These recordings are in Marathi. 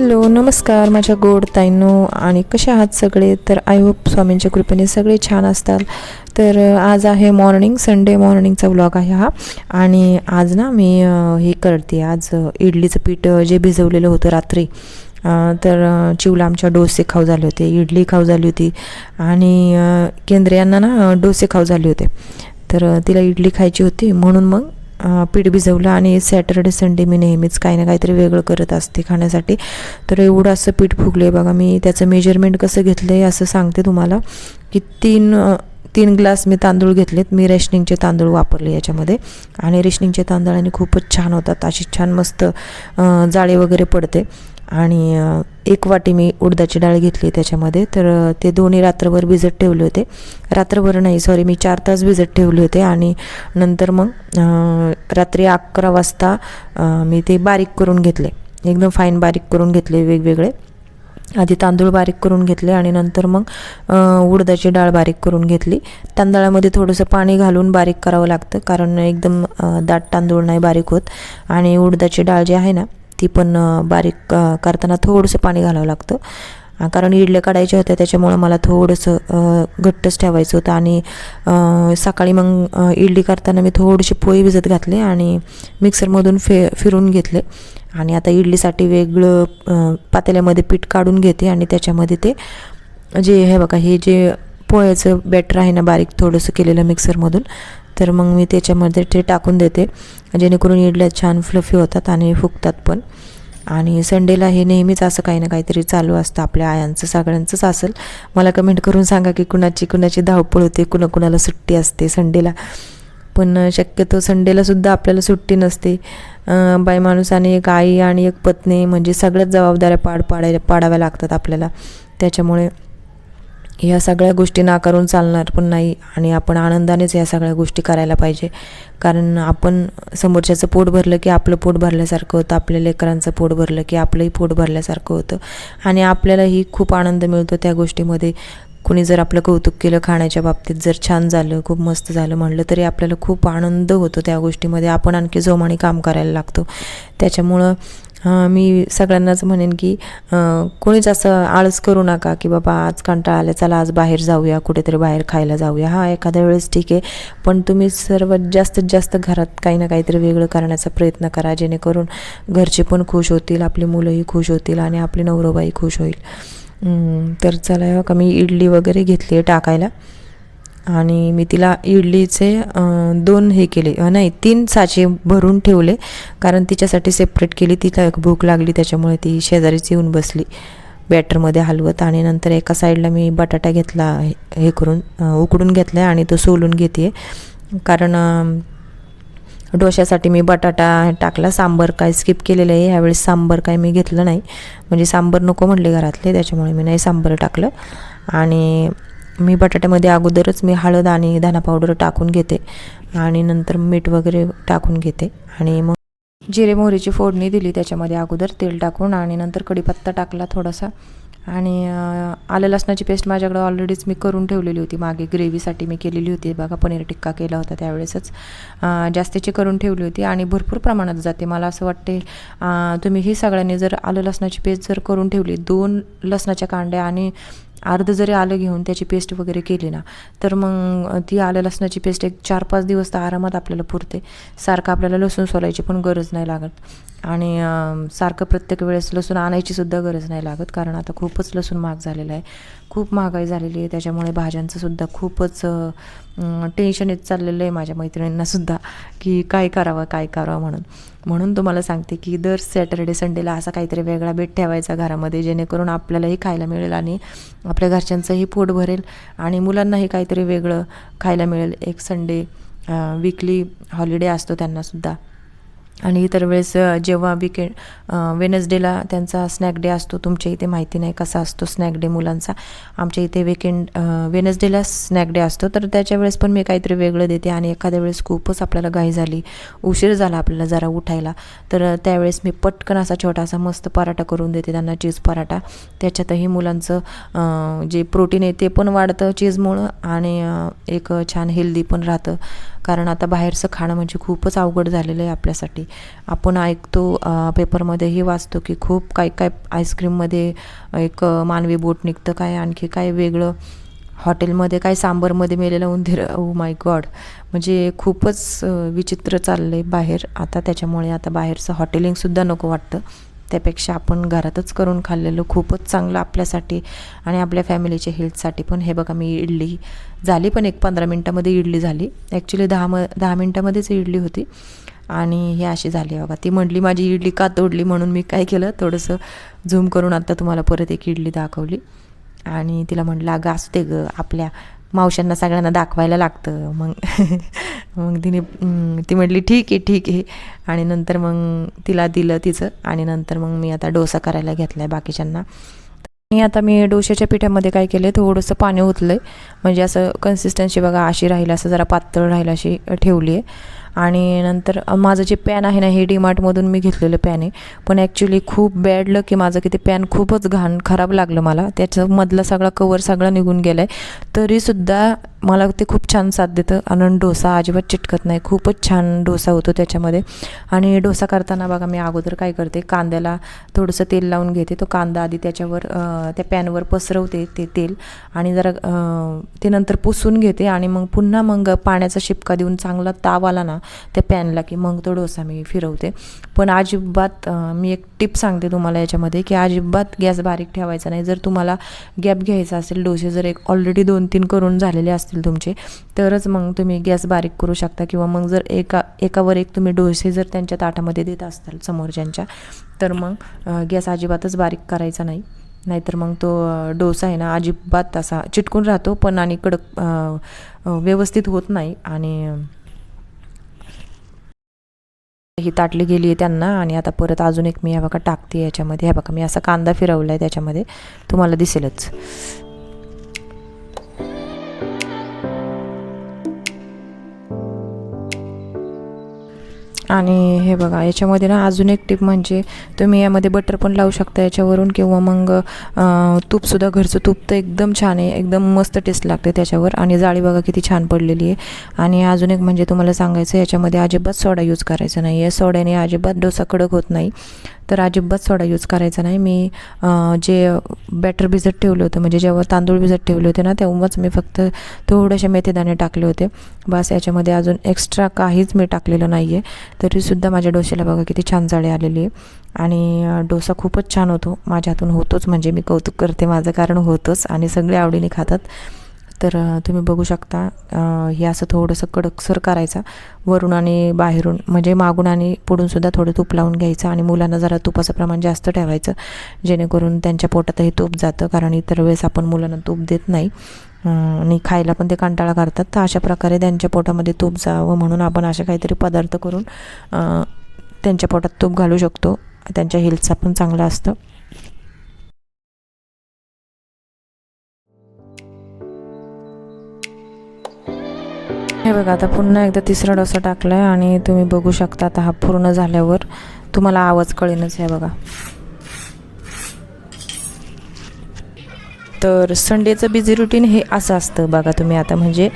हॅलो नमस्कार माझ्या गोड ताईंनो आणि कसे आहात सगळे? तर आय होप स्वामींच्या कृपेने सगळे छान असतात. तर आज आहे मॉर्निंग संडे मॉर्निंगचा व्लॉग आहे हा. आणि आज ना मी हे करते. आज इडलीचं पीठ जे भिजवलेलं होतं रात्री तर चिवला आमच्या डोसे खाऊ झाले होते. इडली खाऊ झाली होती. आणि केंद्र यांना ना डोसे खाऊ झाले होते. तर तिला इडली खायची होती. म्हणून मग पीठ भिजवलं आणि सॅटर्डे संडे मी नेहमीच काही ना काहीतरी वेगळं करत असते खाण्यासाठी. तर एवढं असं पीठ फुगले बघा. मी त्याचं मेजरमेंट कसं घेतलं आहे असं सांगते तुम्हाला की तीन तीन ग्लास मी तांदूळ घेतलेत. मी रेशनिंगचे तांदूळ वापरले याच्यामध्ये. आणि रेशनिंगचे तांदळाने खूपच छान होतात. अशी छान मस्त जाळे वगैरे पडते. आणि एक वाटी मी उडदाची डाळ घेतली त्याच्यामध्ये. तर ते दोन्ही रात्रभर भिजत ठेवले होते. रात्रभर नाही सॉरी मी चार तास भिजत ठेवले होते. आणि नंतर मग रात्री अकरा वाजता मी ते बारीक करून घेतले. एकदम फाईन बारीक करून घेतले वेगवेगळे. आधी तांदूळ बारीक करून घेतले आणि नंतर मग उडदाची डाळ बारीक करून घेतली. तांदळामध्ये थोडंसं पाणी घालून बारीक करावं लागतं कारण एकदम दाट तांदूळ नाही बारीक होत. आणि उडदाची डाळ जी आहे ना ती पण बारीक करताना थोडंसं पाणी घालावं लागतं. कारण इडल्या काढायच्या होत्या त्याच्यामुळं मला थोडंसं घट्टच ठेवायचं होतं. आणि सकाळी मग इडली करताना मी थोडीशी पोळी भिजत घातले आणि मिक्सरमधून फे फिरून घेतले. आणि आता इडलीसाठी वेगळं पातेल्यामध्ये पीठ काढून घेते आणि त्याच्यामध्ये ते जे हे बघा हे जे पोह्याचं बॅटर आहे ना बारीक थोडंसं केलेलं मिक्सरमधून तर मग मी त्याच्यामध्ये ते टाकून देते. जेणेकरून इडल्या छान फ्लफी होतात आणि फुगतात पण. आणि संडेला हे नेहमीच असं काही ना काहीतरी चालू असतं. आपल्या आयांचं सगळ्यांचंच असेल. मला कमेंट करून सांगा की कुणाची कुणाची धावपळ होते कुणा कुणाला सुट्टी असते संडेला पण शक्यतो संडेलासुद्धा आपल्याला सुट्टी नसते. बाई माणूस आणि एक आई आणि एक पत्नी म्हणजे सगळ्याच जबाबदाऱ्या पाड पाडायला पाडाव्या लागतात आपल्याला. त्याच्यामुळे ह्या सगळ्या गोष्टी नाकारून चालणार पण नाही आणि आपण आनंदानेच या सगळ्या गोष्टी करायला पाहिजे. कारण आपण समोरच्याचं पोट भरलं की आपलं पोट भरल्यासारखं होतं आपल्या लेकरांचं पोट भरलं की आपलंही पोट भरल्यासारखं होतं. आणि आपल्यालाही खूप आनंद मिळतो त्या गोष्टीमध्ये. कुणी जर आपलं कौतुक केलं खाण्याच्या बाबतीत जर छान झालं खूप मस्त झालं म्हणलं तरी आपल्याला खूप आनंद होतो त्या गोष्टीमध्ये. आपण आणखी जोमाने काम करायला लागतो. त्याच्यामुळं मी सगळ्यांनाच म्हणेन की कोणीच असं आळस करू नका की बाबा आज कंटाळा आला चला आज बाहेर जाऊया कुठेतरी बाहेर खायला जाऊया. हा एखाद्या वेळेस ठीक आहे. पण तुम्ही सर्वात जास्तीत जास्त घरात काही ना काहीतरी वेगळं करण्याचा प्रयत्न करा जेणेकरून घरचे पण खुश होतील आपली मुलंही खुश होतील आणि आपली नवरोबाई खुश होईल. तर चला हे मी इडली वगैरे घेतली आहे टाकायला. आणि मी तिला इडलीचे दोन हे केले. नाही तीन साचे भरून ठेवले कारण तिच्यासाठी सेपरेट केली. तिला एक भूक लागली त्याच्यामुळे ती शेजारीच येऊन बसली. बॅटरमध्ये हलवत आणि नंतर एका साईडला मी बटाटा घेतला हे- हे करून उकडून घेतला आणि तो सोलून घेते कारण डोश्यासाठी मी बटाटा टाकला. सांबर काय स्किप केलेलं आहे ह्यावेळेस सांबर काय मी घेतलं नाही. म्हणजे सांबर नको म्हटले घरातले त्याच्यामुळे मी नाही सांबर टाकलं. आणि मी बटाट्यामध्ये अगोदरच मी हळद आणि धना पावडर टाकून घेते आणि नंतर मीठ वगैरे टाकून घेते. आणि मग जिरे मोहरीची फोडणी दिली त्याच्यामध्ये अगोदर तेल टाकून आणि नंतर कढीपत्ता टाकला थोडासा. आणि आलं लसणाची पेस्ट माझ्याकडे ऑलरेडीच मी करून ठेवलेली होती. मागे ग्रेव्हीसाठी मी केलेली होती. बघा पनीर टिक्का केला होता त्यावेळेसच. जास्तीची करून ठेवली होती आणि भरपूर प्रमाणात जाते. मला असं वाटते तुम्ही ही सगळ्यांनी जर आलं लसणाची पेस्ट जर करून ठेवली दोन लसणाच्या कांड्या आणि अर्धं जरी आलं घेऊन त्याची पेस्ट वगैरे केली ना तर मग ती आलं लसणाची पेस्ट एक चार पाच दिवस तर आरामात आपल्याला पुरते. सारखं आपल्याला लसूण सोलायची पण गरज नाही लागत. आणि सारखं प्रत्येक वेळेस लसूण आणायची सुद्धा गरज नाही लागत कारण आता खूपच लसूण महाग झालेलं आहे. खूप महागाई झालेली आहे त्याच्यामुळे भाज्यांचं सुद्धा खूपच टेन्शन येत चाललेलं आहे माझ्या मैत्रिणींनासुद्धा की काय करावं काय करावं म्हणून. म्हणून तुम्हाला सांगते की दर सॅटर्डे संडेला असा काहीतरी वेगळा बेट ठेवायचा घरामध्ये जेणेकरून आपल्यालाही खायला मिळेल आणि आपल्या घरच्यांचंही पोट भरेल आणि मुलांनाही काहीतरी वेगळं खायला मिळेल. एक संडे वीकली हॉलिडे असतो त्यांनासुद्धा आणि इतर वेळेस जेव्हा विकेंड वेनसडेला त्यांचा स्नॅक डे असतो तुमच्या इथे माहिती नाही कसा असतो स्नॅक डे मुलांचा. आमच्या इथे विकेंड वेनसडेला स्नॅक डे असतो. तर त्याच्या वेळेस पण मी काहीतरी वेगळं देते आणि एखाद्या वेळेस खूपच आपल्याला घाई झाली उशीर झाला आपल्याला जरा उठायला. तर त्यावेळेस मी पटकन असा छोटासा मस्त पराठा करून देते त्यांना चीज पराठा. त्याच्यातही मुलांचं जे प्रोटीन आहे ते पण वाढतं चीजमुळं आणि एक छान हेल्दी पण राहतं. कारण आता बाहेरचं खाणं म्हणजे खूपच अवघड झालेलं आहे आपल्यासाठी. आपण ऐकतो पेपरमध्येही वाचतो की खूप काय काय आईस्क्रीममध्ये एक मानवी बोट निघतं काय आणखी काय वेगळं. हॉटेलमध्ये काय सांबरमध्ये मेलेलं उंदीर ओ माय गॉड म्हणजे खूपच विचित्र चाललं आहे बाहेर. आता त्याच्यामुळे आता बाहेरचं हॉटेलिंगसुद्धा नको वाटतं. त्यापेक्षा आपण घरातच करून खाल्लेलं खूपच चांगलं आपल्यासाठी आणि आपल्या फॅमिलीच्या हेल्थसाठी पण. हे बघा मी इडली झाली पण एक पंधरा मिनटामध्ये इडली झाली. ॲक्च्युली दहा म दहा मिनटामध्येच इडली होती. आणि हे अशी झाली बघा ती म्हटली माझी इडली का तोडली? म्हणून मी काय केलं थोडंसं झूम करून आता तुम्हाला परत एक इडली दाखवली. आणि तिला म्हटलं अगं असू दे गं आपल्या मावशांना सगळ्यांना दाखवायला लागतं. मग मग तिने ती म्हटली ठीक आहे ठीक आहे. आणि नंतर मग तिला दिलं तिचं. आणि नंतर मग मी आता डोसा करायला घेतला आहे बाकीच्यांना. आणि आता मी डोश्याच्या पिठामध्ये काय केलं थोडंसं पाणी ओतलं आहे म्हणजे असं कन्सिस्टन्सी बघा अशी राहील असं जरा पातळ राहील अशी ठेवली आहे आणि नंतर माझं जे पॅन आहे ना हे डीमार्टमधून मी घेतलेलं पॅन आहे. पण ॲक्च्युली खूप बॅडलं की माझं की ते पॅन खूपच घाण खराब लागलं मला. त्याचं मधला सगळा कवर सगळा निघून गेला आहे तरीसुद्धा मला ते खूप छान साथ देतं. आणि डोसा अजिबात चिटकत नाही. खूपच छान डोसा होतो त्याच्यामध्ये. आणि डोसा करताना बघा मी अगोदर काय करते कांद्याला थोडंसं तेल लावून घेते. तो कांदा आधी त्याच्यावर त्या पॅनवर पसरवते ते तेल आणि जरा ते नंतर पुसून घेते आणि मग पुन्हा मग पाण्याचा शिपका देऊन चांगला ताव आला ना त्या पॅनला की मग तो डोसा मी फिरवते. पण अजिबात मी एक टिप सांगते तुम्हाला याच्यामध्ये की अजिबात गॅस बारीक ठेवायचा नाही. जर तुम्हाला गॅप घ्यायचा असेल डोसे जर एक ऑलरेडी दोन तीन करून झालेले असतील तुमचे तरच मग तुम्ही गॅस बारीक करू शकता किंवा मग जर एका एकावर एक तुम्ही डोसे जर त्यांच्या ताटामध्ये देत असताल समोरच्यांच्या तर मग गॅस अजिबातच बारीक करायचा नाही. नाहीतर मग तो डोसा आहे ना अजिबात असा चिटकून राहतो पण आणि कडक व्यवस्थित होत नाही. आणि ही ताटली गेली आहे त्यांना आणि आता परत अजून एक मी ह्या बघा टाकते याच्यामध्ये. ह्या बघा मी असा कांदा फिरवला आहे त्याच्यामध्ये. तुम्हाला दिसेलच. आणि हे बघा याच्यामध्ये ना अजून एक टिप म्हणजे तुम्ही यामध्ये बटर पण लावू शकता याच्यावरून किंवा मग तूपसुद्धा घरचं तूप तर एकदम छान आहे एकदम मस्त टेस्ट लागते त्याच्यावर आणि जाळी बघा किती छान पडलेली आहे. आणि अजून एक म्हणजे तुम्हाला सांगायचं याच्यामध्ये अजिबात सोडा यूज करायचा नाही आहे सोड्याने अजिबात डोसा कडक होत नाही. तर अजिबात सोडा यूज करायचा नाही. मी जे बॅटर भिजत ठेवलं होतं म्हणजे जेव्हा तांदूळ भिजत ठेवले होते ना तेव्हाच मी फक्त थोडेसे मेथीदाणे टाकले होते. बस याच्यामध्ये अजून एक्स्ट्रा काहीच मी टाकलेलं नाही आहे तरीसुद्धा माझ्या डोश्याला बघा किती छान जाळी आलेली आहे. आणि डोसा खूपच छान होतो. माझ्या हातून होतोच म्हणजे मी कौतुक करते. माझं कारण होतंच आणि सगळे आवडीने खातात. तर तुम्ही बघू शकता हे असं थोडंसं कडकसर करायचा. वरून आणि बाहेरून म्हणजे मागून आणि पुढूनसुद्धा थोडं तूप लावून घ्यायचं आणि मुलांना जरा तुपाचं प्रमाण जास्त ठेवायचं. जेणेकरून त्यांच्या पोटातही तूप जातं कारण इतर वेळेस आपण मुलांना तूप देत नाही. आणि खायला पण ते कंटाळा करतात. तर अशा प्रकारे त्यांच्या पोटामध्ये तूप जावं म्हणून आपण असे काहीतरी पदार्थ करून त्यांच्या पोटात तूप घालू शकतो. त्यांच्या हेल्थचा पण चांगलं असतं. हे बघा आता पुन्हा एकदा तिसरा डोसा टाकला आहे आणि तुम्ही बघू शकता आता हा पूर्ण झाल्यावर. तुम्हाला आवाज कळेनच आहे बघा. तर संडेचं बिझी रुटीन हे असं असतं बघा तुम्ही आता. म्हणजे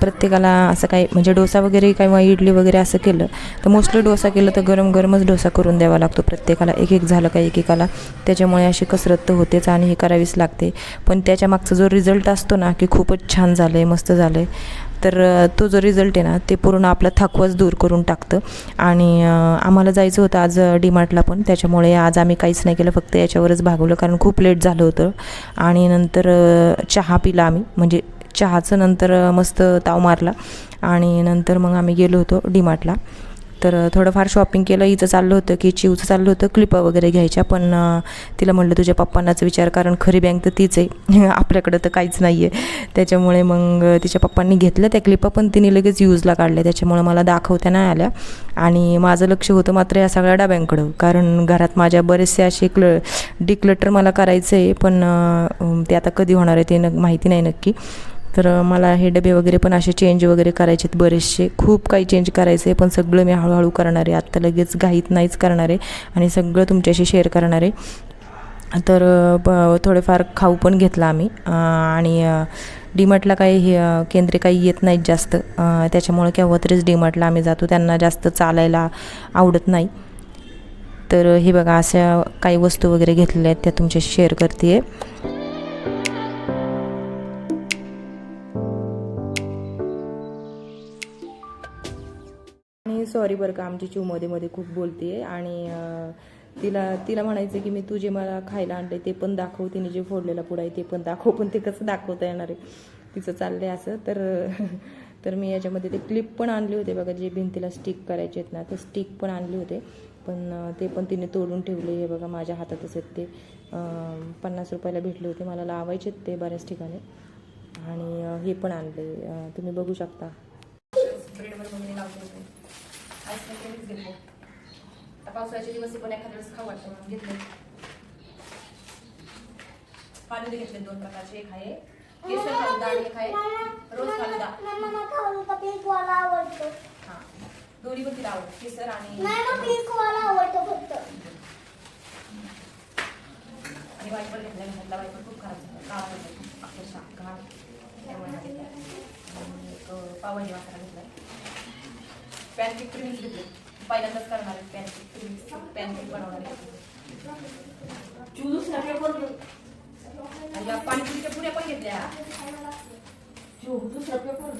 प्रत्येकाला असं काही म्हणजे डोसा वगैरे किंवा इडली वगैरे असं केलं तर मोस्टली डोसा केलं तर गरम गरमच डोसा करून द्यावा लागतो प्रत्येकाला. एक एक झालं का एकेकाला. त्याच्यामुळे अशी कसरत तर होतेच आणि हे करावीच लागते. पण त्याच्या मागचा जो रिझल्ट असतो ना की खूपच छान झालं आहे मस्त झालं आहे तर तो जो रिझल्ट आहे ना ते पूर्ण आपला थकवाच दूर करून टाकतं. आणि आम्हाला जायचं होतं आज डीमार्टला पण. त्याच्यामुळे आज आम्ही काहीच नाही केलं फक्त याच्यावरच भागवलं कारण खूप लेट झालं होतं. आणि नंतर चहा पिला आम्ही. म्हणजे चहाचं नंतर मस्त ताव मारला. आणि नंतर मग आम्ही गेलो होतो डीमार्टला तर थोडंफार शॉपिंग केलं. हिचं चाललं होतं की चिवचं चाललं होतं. क्लिपा वगैरे घ्यायच्या. पण तिला म्हटलं तुझ्या पप्पांनाच विचार. कारण खरी बँक तर तीच आहे. आपल्याकडं तर काहीच नाही आहे त्याच्यामुळे मग तिच्या पप्पांनी घेतलं त्या क्लिपा पण तिने लगेच यूजला काढल्या. त्याच्यामुळे मला दाखवता नाही आल्या. आणि माझं लक्ष होतं मात्र या सगळ्या डब्यांकडं. कारण घरात माझ्या बरेचसे असे क्ल डिक्लटर मला करायचं आहे पण ते आता कधी होणार आहे ते न माहिती नाही नक्की. तर मला हे डबे वगैरे पण असे चेंज वगैरे करायचे आहेत बरेचसे. खूप काही चेंज करायचं आहे पण सगळं मी हळूहळू करणार आहे. आत्ता लगेच घाईत नाहीच करणार आहे आणि सगळं तुमच्याशी शेअर करणार आहे. तर ब थोडेफार खाऊ पण घेतला आम्ही. आणि डीमार्टला काही हे केंद्रे काही येत नाहीत जास्त. त्याच्यामुळे केव्हा तरीच डीमार्टला आम्ही जातो. त्यांना जास्त चालायला आवडत नाही. तर हे बघा अशा काही वस्तू वगैरे घेतलेल्या आहेत त्या तुमच्याशी शेअर करते आहे सॉरी बरं का आमची चिवमध्ये मध्ये खूप बोलते आणि तिला तिला म्हणायचं की मी तुझे मला खायला आणले ते पण दाखव तिने जे फोडलेला पुडा आहे ते पण दाखव पण ते कसं दाखवता येणार आहे? तिचं चाललंय असं. तर तर मी याच्यामध्ये ते क्लिप पण आणले होते बघा जे भिंतीला स्टिक करायचे आहेत ना ते स्टिक पण आणले होते. पण ते पण तिने तोडून ठेवले हे बघा माझ्या हातातच आहेत ते. पन्नास रुपयाला भेटले होते मला लावायचे आहेत ते बऱ्याच ठिकाणी. आणि हे पण आणले तुम्ही बघू शकता. आईस्क्रीम कधीच घेतले आता पावसाळ्याचे दिवस पण एखाद्या वेळेस खाऊ वाटतं म्हणून घेतले फालुदे घेतले दोन प्रकारचे एक आहे केसर फालुदा आणि एक आहे रोज फालुदा हा दोन्ही पण तिला आवडतं केसर आणि आवडतो फक्त आणि वाईपर घेतला घरातला वाईपर खूप खराब झाला काळा पडला अक्षरशः घाण त्यामुळे एक पावभाजी मसाला घेतला पॅनकेक प्रिमिक्स घेतले पहिल्यांदाच करणार आहे पॅनकेक प्रिमिक्स पॅनकेक बनवणार आहे. दुसरा पेपर आणि या पाणीपुरीच्या पुऱ्या पण घेतल्या. दुसरा पेपर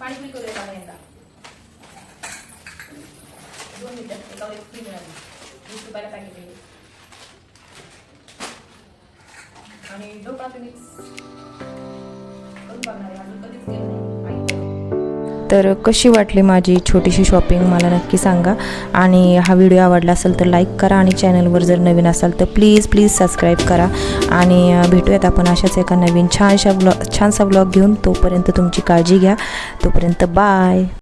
पाणीपुरी करूया का यंदा दोन मिनिटात एकावर एक फ्री मिळाली वीस रुपयाला पॅकेट आहे. आणि डोका तुम्ही करून बघणार आहे. अजून कधीच केलं नाही. तर कशी वाटली माझी छोटीशी शॉपिंग मला नक्की सांगा. आणि हा व्हिडिओ आवडला असेल तर लाईक करा आणि चॅनलवर जर नवीन असाल तर प्लीज प्लीज सबस्क्राईब करा. आणि भेटूयात आपण अशाच एका नवीन छानशा ब्लॉग छानसा ब्लॉग घेऊन. तोपर्यंत तुमची काळजी घ्या. तोपर्यंत बाय